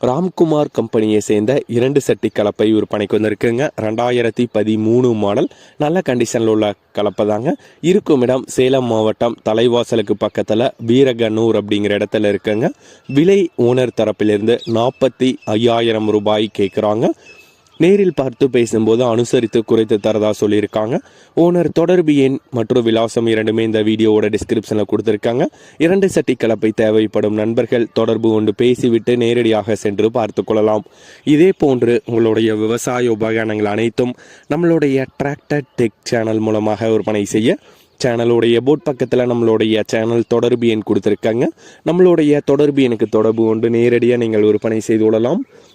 ராம்குமார் கம்பெனியை சேர்ந்த இரண்டு சட்டி கலப்பை விற்பனைக்கு வந்திருக்குங்க. ரெண்டாயிரத்தி பதிமூணு மாடல். நல்ல கண்டிஷனில் உள்ள கலப்பை தாங்க. இருக்கும் இடம் சேலம் மாவட்டம் தலைவாசலுக்கு பக்கத்தில் வீரகனூர் அப்படிங்கிற இடத்துல இருக்குங்க. விலை ஓனர் தரப்பிலிருந்து நாற்பத்தி ஐயாயிரம் ரூபாய் கேட்குறாங்க நேரில் பார்த்து பேசும்போது அனுசரித்து குறைத்து தரதா சொல்லியிருக்காங்க. ஓனர் தொடர்பு எண் மற்றும் விலாசம் இரண்டுமே இந்த வீடியோவோட டிஸ்கிரிப்ஷனில் கொடுத்துருக்காங்க. இரண்டு சட்டி கலப்பை தேவைப்படும் நண்பர்கள் தொடர்பு கொண்டு பேசிவிட்டு நேரடியாக சென்று பார்த்து கொள்ளலாம். இதே போன்று உங்களுடைய விவசாய உபகரணங்கள் அனைத்தும் நம்மளுடைய டிராக்டர் டெக் சேனல் மூலமாக விற்பனை செய்ய சேனலுடைய போட் பக்கத்தில் நம்மளுடைய சேனல் தொடர்பு எண் கொடுத்துருக்காங்க. நம்மளுடைய தொடர்பு எனக்கு தொடர்பு கொண்டு நேரடியாக நீங்கள் விற்பனை செய்து கொள்ளலாம்.